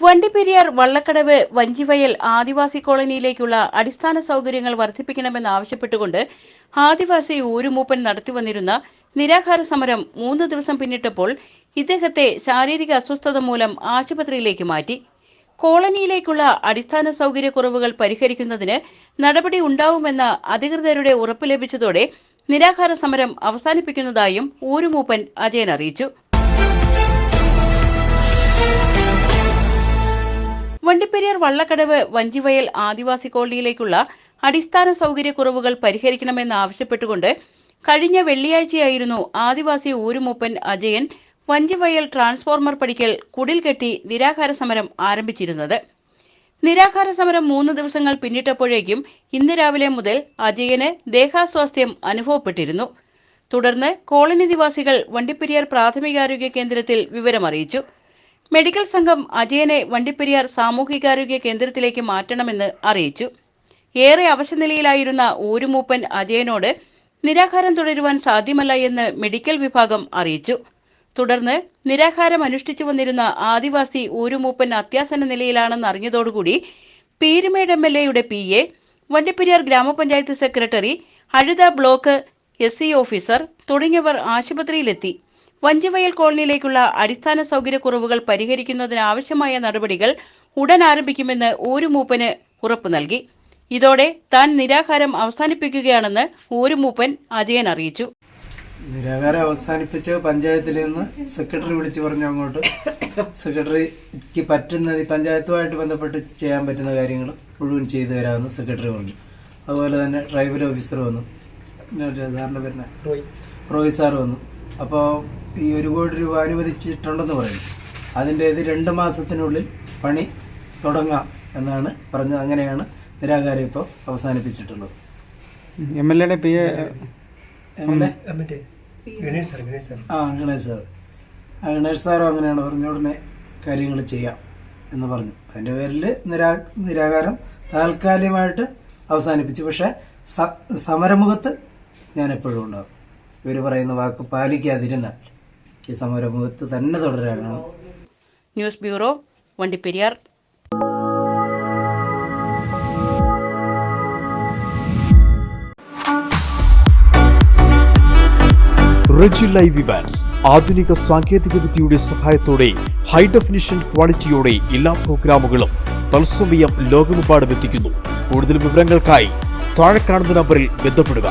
വണ്ടിപ്പെരിയാർ വള്ളക്കടവ് വഞ്ചിവയൽ ആദിവാസി കോളനിയിലേക്കുള്ള അടിസ്ഥാന സൗകര്യങ്ങൾ വർദ്ധിപ്പിക്കണമെന്നാവശ്യപ്പെട്ടുകൊണ്ട് ആദിവാസി ഊരുമൂപ്പൻ നടത്തിവന്നിരുന്ന നിരാഹാര സമരം മൂന്ന് ദിവസം പിന്നിട്ടപ്പോൾ ഇദ്ദേഹത്തെ ശാരീരിക അസ്വസ്ഥത മൂലം ആശുപത്രിയിലേക്ക് മാറ്റി. കോളനിയിലേക്കുള്ള അടിസ്ഥാന സൗകര്യക്കുറവുകൾ പരിഹരിക്കുന്നതിന് നടപടി ഉണ്ടാവുമെന്ന അധികൃതരുടെ ഉറപ്പ് ലഭിച്ചതോടെ നിരാഹാര സമരം അവസാനിപ്പിക്കുന്നതായും ഊരുമൂപ്പൻ അജയൻ അറിയിച്ചു. വണ്ടിപ്പെരിയാർ വള്ളക്കടവ് വഞ്ചിവയൽ ആദിവാസി കോളനിയിലേക്കുള്ള അടിസ്ഥാന സൗകര്യക്കുറവുകൾ പരിഹരിക്കണമെന്നാവശ്യപ്പെട്ടുകൊണ്ട് കഴിഞ്ഞ വെള്ളിയാഴ്ചയായിരുന്നു ആദിവാസി ഊരുമൂപ്പൻ അജയൻ വഞ്ചിവയൽ ട്രാൻസ്ഫോർമർ പടിക്കൽ കുടിൽ കെട്ടി നിരാഹാര സമരം ആരംഭിച്ചിരുന്നത്. നിരാഹാര സമരം മൂന്ന് ദിവസങ്ങൾ പിന്നിട്ടപ്പോഴേക്കും ഇന്ന് രാവിലെ മുതൽ അജയന് ദേഹാസ്വാസ്ഥ്യം അനുഭവപ്പെട്ടിരുന്നു. തുടർന്ന് കോളനി നിവാസികൾ വണ്ടിപ്പെരിയാർ പ്രാഥമികാരോഗ്യ കേന്ദ്രത്തിൽ വിവരമറിയിച്ചു. മെഡിക്കൽ സംഘം അജയനെ വണ്ടിപ്പെരിയാർ സാമൂഹികാരോഗ്യ കേന്ദ്രത്തിലേക്ക് മാറ്റണമെന്ന് അറിയിച്ചു. ഏറെ അവശനിലയിലായിരുന്ന ഊരുമൂപ്പൻ അജയനോട് നിരാഹാരം തുടരുവാൻ സാധ്യമല്ല എന്ന് മെഡിക്കൽ വിഭാഗം അറിയിച്ചു. തുടർന്ന് നിരാഹാരം അനുഷ്ഠിച്ചു വന്നിരുന്ന ആദിവാസി ഊരുമൂപ്പൻ അത്യാസന നിലയിലാണെന്ന് അറിഞ്ഞതോടുകൂടി പീരുമേട് എം എൽ എയുടെ പി എ വണ്ടിപ്പെരിയാർ ഗ്രാമപഞ്ചായത്ത് secretary Azhutha block S C officer തുടങ്ങിയവർ ആശുപത്രിയിലെത്തി. വഞ്ചിവയൽ കോളനിയിലേക്കുള്ള അടിസ്ഥാന സൗകര്യക്കുറവുകൾ പരിഹരിക്കുന്നതിനാവശ്യമായ നടപടികൾ ഉടൻ ആരംഭിക്കുമെന്ന് ഊരുമൂപ്പന് ഉറപ്പു നൽകി. ഇതോടെ താൻ നിരാഹാരം അവസാനിപ്പിക്കുകയാണെന്ന് ഒരു മൂപ്പൻ അജയൻ അറിയിച്ചു. നിരാഹാരം അവസാനിപ്പിച്ച് പഞ്ചായത്തിൽ നിന്ന് സെക്രട്ടറി വിളിച്ചു പറഞ്ഞു അങ്ങോട്ട്. സെക്രട്ടറിക്ക് പറ്റുന്നത് ഈ പഞ്ചായത്തുമായിട്ട് ബന്ധപ്പെട്ട് ചെയ്യാൻ പറ്റുന്ന കാര്യങ്ങൾ മുഴുവൻ ചെയ്തു തരാമെന്ന് സെക്രട്ടറി പറഞ്ഞു. അതുപോലെ തന്നെ ട്രൈബൽ ഓഫീസർ വന്നു. പിന്നെ ഒരു സാറിന്റെ പേരിന് റോയ്. സാർ വന്നു. അപ്പോൾ ഈ ഒരു കോടി രൂപ അനുവദിച്ചിട്ടുണ്ടെന്ന് പറയും. അതിന്റെ ഇത് രണ്ട് മാസത്തിനുള്ളിൽ പണി തുടങ്ങാം എന്നാണ് പറഞ്ഞത്. അങ്ങനെയാണ് നിരാകാരം ഇപ്പോൾ അവസാനിപ്പിച്ചിട്ടുള്ളത്. എം എൽ എയുടെ പി എ ആ ഗണേഷ് സാർ ആ ഗണേഷ് സാറും അങ്ങനെയാണ് പറഞ്ഞ ഉടനെ കാര്യങ്ങൾ ചെയ്യാം എന്ന് പറഞ്ഞു. അതിന്റെ പേരിൽ നിരാ നിരാകാരം താൽക്കാലികമായിട്ട് അവസാനിപ്പിച്ചു. പക്ഷേ സ- സമരമുഖത്ത് ഞാൻ എപ്പോഴും ഉണ്ടാകും. ഇവർ പറയുന്ന വാക്ക് പാലിക്കാതിരുന്നാൽ ഈ സമരമുഖത്ത് തന്നെ തുടരാനാണ്. News bureau Vandiperiyar. Reji live Evans ആധുനിക സാങ്കേതിക വിദ്യയുടെ സഹായത്തോടെ ഹൈ ഡെഫിനിഷൻ ക്വാളിറ്റിയോടെ എല്ലാ പ്രോഗ്രാമുകളും തത്സമയം ലോകമെമ്പാടും എത്തിക്കുന്നു. കൂടുതൽ വിവരങ്ങൾക്കായി താഴെ കാണുന്ന നമ്പറിൽ ബന്ധപ്പെടുക.